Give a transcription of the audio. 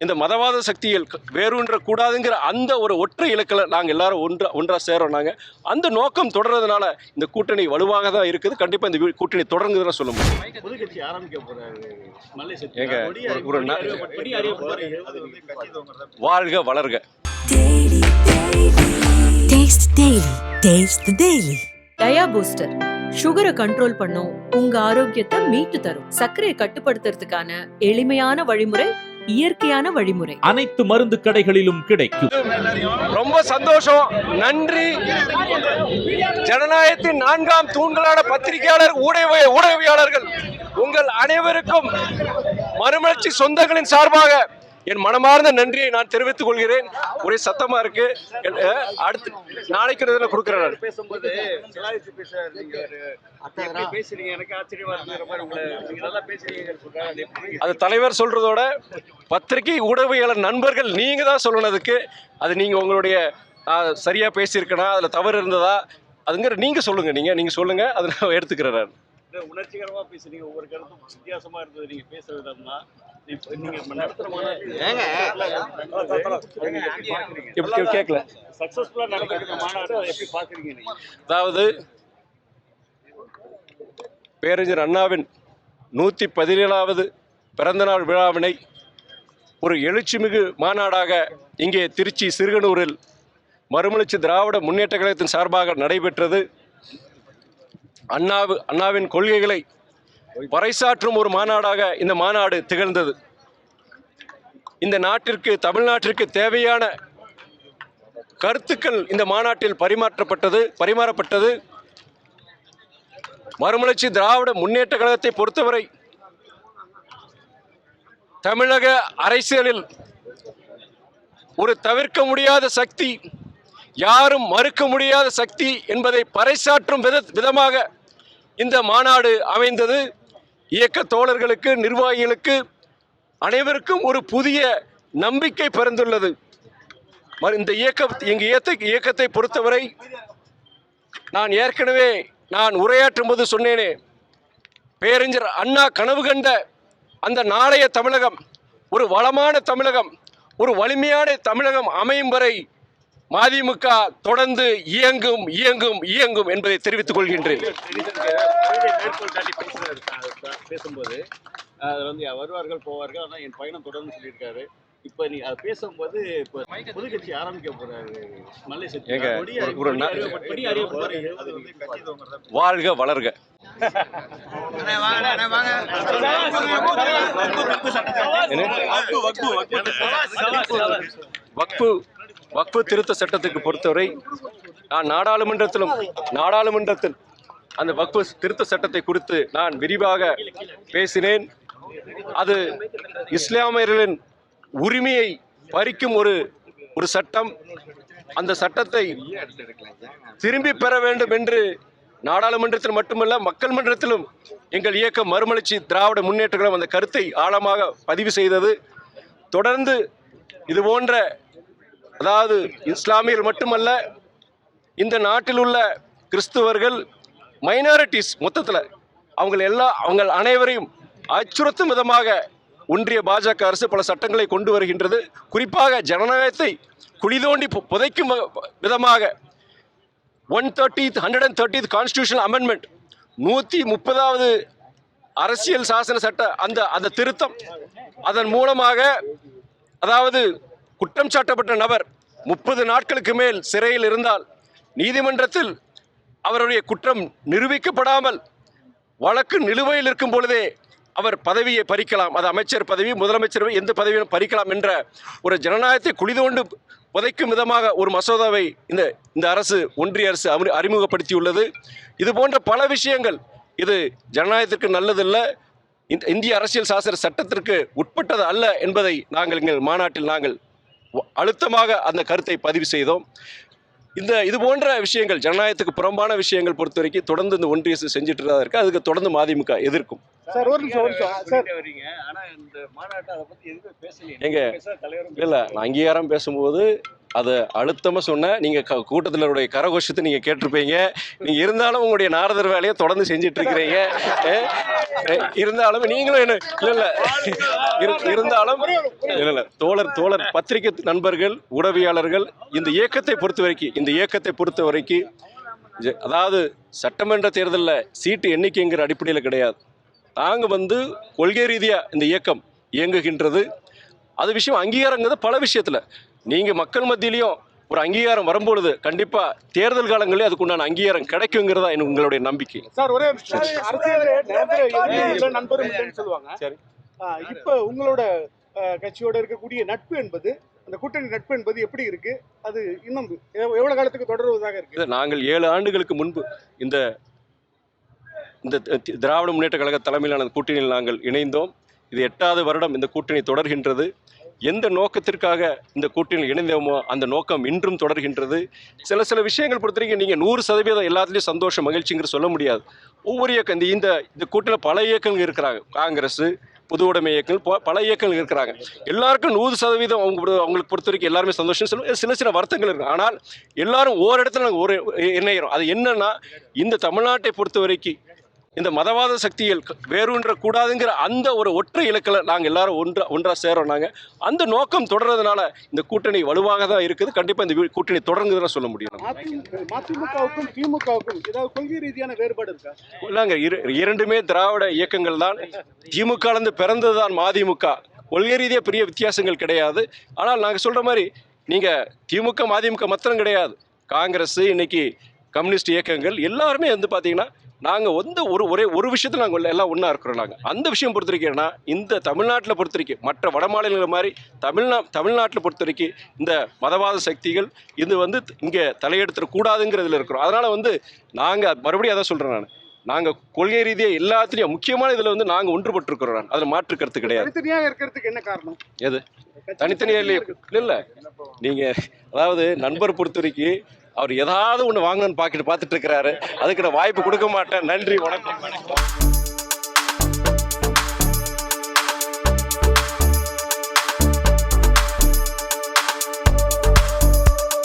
இந்த மதவாத சக்திகள் வேரூன்ற கூடாதுங்கிற அந்த ஒரு ஒற்றை இலக்கில் நாங்கள் எல்லாரும் ஒன்றா ஒன்றா சேரோம் நாங்கள் அந்த நோக்கம் தொடர்றதுனால இந்த கூட்டணி வலுவாக தான் இருக்குது. கண்டிப்பாக இந்த கூட்டணி தொடர்ந்துதான் சொல்ல முடியும். புது கட்சி ஆரம்பிக்க போறாரு மல்லை ஏங்க, ஒரு- வாழ்க வளர்க. டயா பூஸ்டர் சுகரை கண்ட்ரோல் பண்ணும் உங்க ஆரோக்கியத்தை மீட்டு தரும். சர்க்கரையை கட்டுப்படுத்துறதுக்கான எளிமையான வழிமுறை இயற்கையான வழிமுறை. அனைத்து மருந்து கடைகளிலும் கிடைக்கும். ரொம்ப சந்தோஷம். நன்றி. ஜனநாயகத்தின் நான்காம் தூண்களான பத்திரிகையாளர் ஊடக ஊடகவியாளர்கள் உங்கள் அனைவருக்கும் மறுமலர்ச்சி சொந்தங்களின் சார்பாக என் மனமார்ந்த நன்றியை நான் தெரிவித்துக் கொள்கிறேன். ஒரே சத்தமா இருக்கு. அடுத்து நாளைக்கு இதுல கொடுக்குறேன் நான். பேசும்போது அது தலைவர் சொல்றதோட பத்திரிகை ஊடகவியலாளர் நண்பர்கள் நீங்க தான் சொல்லணுதுக்கு அது நீங்க உங்களுடைய சரியா பேசியிருக்கனா அதுல தவறு இருந்ததா அதுங்கிற நீங்க சொல்லுங்க. நீங்க நீங்க சொல்லுங்க. அதை நான். எடுத்துக்கிறேன் உணர்ச்சிகரமா பேசுறீங்க. ஒவ்வொரு கருத்தும் வித்தியாசமா இருந்தது நீங்க பேசுற கேட்கல அதாவது பேரறிஞர் அண்ணாவின் நூற்றி பதினேழாவது பிறந்தநாள் விழாவினை ஒரு எழுச்சிமிகு மாநாடாக இங்கே திருச்சி சிறுகனூரில் மறுமலர்ச்சி திராவிட முன்னேற்ற கழகத்தின் சார்பாக நடைபெற்றது. அண்ணாவு அண்ணாவின் கொள்கைகளை பறைசாற்றும் ஒரு மாநாடாக இந்த மாநாடு திகழ்ந்தது. இந்த நாட்டிற்கு தமிழ்நாட்டிற்கு தேவையான கருத்துக்கள் இந்த மாநாட்டில் பரிமாற்றப்பட்டது பரிமாறப்பட்டது. மறுமலர்ச்சி திராவிட முன்னேற்ற கழகத்தை பொறுத்தவரை தமிழக அரசியலில் ஒரு தவிர்க்க முடியாத சக்தி யாரும் மறுக்க முடியாத சக்தி என்பதை பறைசாற்றும் வித விதமாக இந்த மாநாடு அமைந்தது. இயக்க தோழர்களுக்கு நிர்வாகிகளுக்கு அனைவருக்கும் ஒரு புதிய நம்பிக்கை பிறந்துள்ளது. மறு- இந்த இயக்க எங்கள் இயக்க இயக்கத்தை பொறுத்தவரை நான் ஏற்கனவே நான் உரையாற்றும் போது சொன்னேனே பேரறிஞர் அண்ணா கனவு கண்ட அந்த நாளைய தமிழகம் ஒரு வளமான தமிழகம் ஒரு வலிமையான தமிழகம் அமையும் வரை மதிமுக தொடர்ந்து இயங்கும் இயங்கும் இயங்கும் என்பதை தெரிவித்துக் கொள்கின்றேன் பேசும்போது வருவார்கள் போவார்கள் ஆனா என் பயணம் தொடர்ந்து சொல்லியிருக்காரு இப்ப நீ அது பேசும்போது இப்ப புது கட்சி ஆரம்பிக்க போறாரு வாழ்க வளர்க? வக்பு வக்பு திருத்த சட்டத்துக்கு பொறுத்தவரை நான் நாடாளுமன்றத்திலும் நாடாளுமன்றத்தில் அந்த வக்பு திருத்த சட்டத்தை குறித்து நான் விரிவாக பேசினேன். அது இஸ்லாமியர்களின் உரிமையை பறிக்கும் ஒரு ஒரு சட்டம். அந்த சட்டத்தை திரும்பி பெற வேண்டும் என்று நாடாளுமன்றத்தில் மட்டுமல்ல மக்கள் மன்றத்திலும் எங்கள் இயக்கம் மறுமலர்ச்சி திராவிட முன்னேற்றங்களும் அந்த கருத்தை ஆழமாக பதிவு செய்தது. தொடர்ந்து இது போன்ற அதாவது இஸ்லாமியர்கள் மட்டுமல்ல இந்த நாட்டில் உள்ள கிறிஸ்துவர்கள் மைனாரிட்டிஸ் மொத்தத்தில் அவங்க எல்லா அவங்க அனைவரையும் அச்சுறுத்தும் விதமாக ஒன்றிய பாஜக அரசு பல சட்டங்களை கொண்டு வருகின்றது. குறிப்பாக ஜனநாயகத்தை குழி தோண்டி பு- புதைக்கும் விதமாக one thirtieth hundred and thirtieth constitution amendment நூற்றி முப்பதாவது அரசியல் சாசன சட்ட அந்த அந்த திருத்தம் அதன் மூலமாக அதாவது குற்றம் சாட்டப்பட்ட நபர் முப்பது நாட்களுக்கு மேல் சிறையில் இருந்தால் நீதிமன்றத்தில் அவருடைய குற்றம் நிரூபிக்கப்படாமல் வழக்கு நிலுவையில் இருக்கும் பொழுதே அவர் பதவியை பறிக்கலாம். அது அமைச்சர் பதவி முதலமைச்சர் எந்த பதவியும் பறிக்கலாம் என்ற ஒரு ஜனநாயகத்தை குளிதோண்டு புதைக்கும் விதமாக ஒரு மசோதாவை இந்த இந்த அரசு ஒன்றிய அரசு அறி- அறிமுகப்படுத்தியுள்ளது. இது போன்ற பல விஷயங்கள் இது ஜனநாயகத்திற்கு நல்லதில்லை. இந்த இந்திய அரசியல் சாசன சட்டத்திற்கு உட்பட்டது அல்ல என்பதை நாங்கள் எங்கள் மாநாட்டில் நாங்கள் அழுத்தமாக அந்த கருத்தை பதிவு செய்தோம். இந்த இது போன்ற விஷயங்கள் ஜனநாயகத்துக்கு புறம்பான விஷயங்கள் பொறுத்த வரைக்கும் தொடர்ந்து இந்த ஒன்றிய அரசு செஞ்சுட்டு தான் இருக்கு. அதுக்கு தொடர்ந்து மதிமுக எதிர்க்கும். எங்க? இல்லை நான் அங்கீகாரம் பேசும்போது அதை அழுத்தமாக சொன்ன நீங்கள் க கூட்டத்தினருடைய கரகோஷத்தை நீங்கள் கேட்டிருப்பீங்க. நீங்கள் இருந்தாலும் உங்களுடைய நாரதர் வேலையை தொடர்ந்து செஞ்சுட்டு இருக்கிறீங்க இருந்தாலும் நீங்களும் என்ன இல்லை இல்லை. இருந்தாலும் இல்லை இல்லை. தோழர் தோழர் பத்திரிகை நண்பர்கள் உடவியாளர்கள் இந்த இயக்கத்தை பொறுத்த வரைக்கும் இந்த இயக்கத்தை பொறுத்த வரைக்கும் அதாவது சட்டமன்ற தேர்தலில் சீட்டு எண்ணிக்கைங்கிற அடிப்படையில் கிடையாது. நாங்கள் வந்து கொள்கை ரீதியாக இந்த இயக்கம் இயங்குகின்றது. அது விஷயம் அங்கீகாரங்கிறது பல விஷயத்தில். நீங்கள் மக்கள் மத்தியிலையும் ஒரு அங்கீகாரம் வரும்பொழுது கண்டிப்பாக தேர்தல் காலங்களே அதுக்குண்டான அங்கீகாரம் கிடைக்குங்கிறதா எனக்கு உங்களுடைய நம்பிக்கை. சார் ஒரே நண்பரும் சொல்லுவாங்க. இப்ப உங்களோட கட்சியோட இருக்கக்கூடிய நட்பு என்பது அந்த கூட்டணி நட்பு என்பது எப்படி இருக்கு? அது இன்னும் எவ்- எவ்வளவு காலத்துக்கு தொடருவதாக இருக்கு? நாங்கள் ஏழு ஆண்டுகளுக்கு முன்பு இந்த இந்த தி- திராவிட முன்னேற்ற கழக தலைமையிலான கூட்டணியில் நாங்கள் இணைந்தோம். இது எட்டாவது வருடம் இந்த கூட்டணி தொடர்கின்றது. எந்த நோக்கத்திற்காக இந்த கூட்டணியில் இணைந்தோமோ அந்த நோக்கம் இன்றும் தொடர்கின்றது. சில சில விஷயங்கள் பொறுத்த வரைக்கும் நீங்கள் நூறு சதவீதம் எல்லாத்துலேயும் சந்தோஷம் மகிழ்ச்சிங்கிற சொல்ல முடியாது. ஒவ்வொரு இயக்கம் இந்த இந்த கூட்டணியில் பல இயக்கங்கள் இருக்கிறாங்க. காங்கிரஸ் புது உடைமை இயக்கங்கள் பல இயக்கங்கள் இருக்கிறாங்க. எல்லாருக்கும் நூறு சதவீதம் அவங்க அவங்களுக்கு பொறுத்த வரைக்கும் எல்லாருமே சந்தோஷம் சொல்லுவோம் சில சில வருத்தங்கள் இருக்குது ஆனால் எல்லாரும் ஓரிடத்துல நாங்கள் ஒரு இணைகிறோம் அது என்னன்னா இந்த தமிழ்நாட்டை பொறுத்த வரைக்கும் இந்த மதவாத சக்திகள் வேரூன்ற கூடாதுங்கிற அந்த ஒரு ஒற்றை இலக்கில் நாங்கள் எல்லாரும் ஒன்றா ஒன்றா சேரோம் நாங்கள் அந்த நோக்கம் தொடர்றதுனால இந்த கூட்டணி வலுவாக தான் இருக்குது. கண்டிப்பாக இந்த கூட்டணி தொடர்ந்துதான் சொல்ல முடியும். மதிமுகவுக்கும் திமுகவுக்கும் ஏதாவது கொள்கை ரீதியான வேறுபாடு இருக்கா? இல்லைங்க இரு இரண்டுமே திராவிட இயக்கங்கள் தான். திமுகலேருந்து பிறந்தது தான் மதிமுக. கொள்கை ரீதியாக பெரிய வித்தியாசங்கள் கிடையாது. ஆனால் நாங்கள் சொல்கிற மாதிரி நீங்கள் திமுக மதிமுக மாத்திரம் கிடையாது. காங்கிரஸ் இன்னைக்கு கம்யூனிஸ்ட் இயக்கங்கள் எல்லாருமே வந்து பார்த்தீங்கன்னா நாங்கள் வந்து ஒரு ஒரே ஒரு விஷயத்தில் நாங்கள் எல்லாம் ஒன்றா இருக்கிறோம் நாங்கள் அந்த விஷயம் பொறுத்த வரைக்கும்னா இந்த தமிழ்நாட்டில் பொறுத்த வரைக்கும் மற்ற வட மாநிலங்கள் மாதிரி தமிழ்நா தமிழ்நாட்டில் பொறுத்த வரைக்கும் இந்த மதவாத சக்திகள் இது வந்து இங்கே தலையெடுத்துடக்கூடாதுங்கிறதுல இருக்கிறோம். அதனால் வந்து நாங்கள் மறுபடியும் அதான் சொல்கிறேன் நான். நாங்கள் கொள்கை ரீதியாக எல்லாத்துலேயும் முக்கியமான இதில் வந்து நாங்கள் ஒன்றுபட்டிருக்கிறோம் நான். அதில் மாற்று கருத்து கிடையாது. தனித்தனியாக இருக்கிறதுக்கு என்ன காரணம்? எது? தனித்தனியாக இல்லையே. இல்லை இல்லை. நீங்கள் அதாவது நண்பர் பொறுத்த வரைக்கும் அவர் ஏதாவது ஒன்று வாங்கணும்னு பார்க்கிட்டு பார்த்துட்டு இருக்கிறாரு. அதுக்கு நான் வாய்ப்பு கொடுக்க மாட்டேன். நன்றி வணக்கம்.